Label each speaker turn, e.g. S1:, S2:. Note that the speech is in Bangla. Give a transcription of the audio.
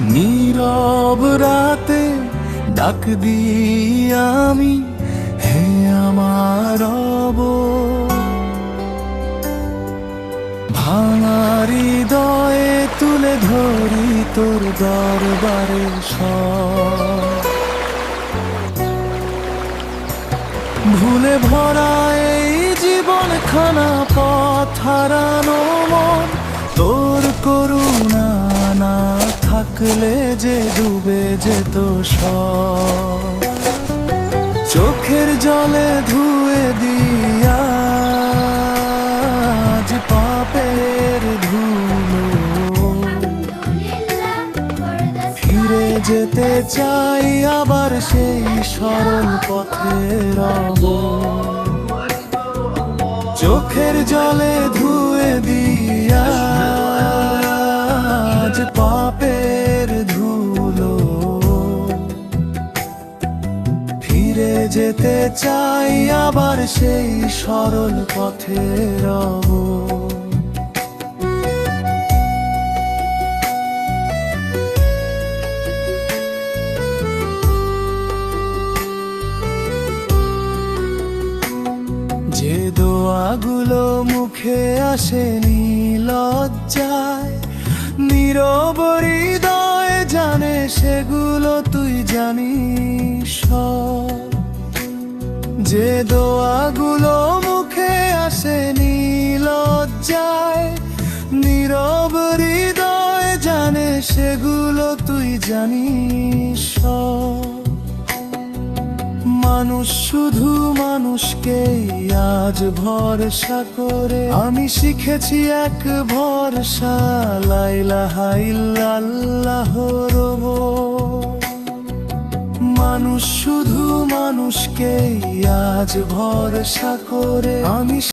S1: নীরব রাতে ডাক দিই আমি, হে আমার রব ভাঙা হৃদয়ে তুলে ধরি তোর দরবারে ভুলে ভরা এই জীবন খানা পথ হারানো থাকলে যে ডুবে যেত সব। চোখের জলে ধুয়ে দিয়া আজ পাপের ধুলো। ফিরে যেতে চাই আবার সেই সরল পথে রব চোখের জলে ধুয়ে দিয়া আজ পাপের ফিরে যেতে চাই আবার সেই সরল পথে রব। যে দোয়াগুলো মুখে আসেনি লজ্জায় সেগুলো তুই জানিস। যে দোয়াগুলো মুখে আসে নীলজ্জায় নীরব হৃদয় জানে সেগুলো তুই জানিস। মানুষ শুধু মানুষকে আজ ভরসা করে। আমি শিখেছি এক ভরসা লাইলাহা ইল্লাল্লাহ রব মানুষ শুধু মানুষকে আজ ভরসা করে। আমি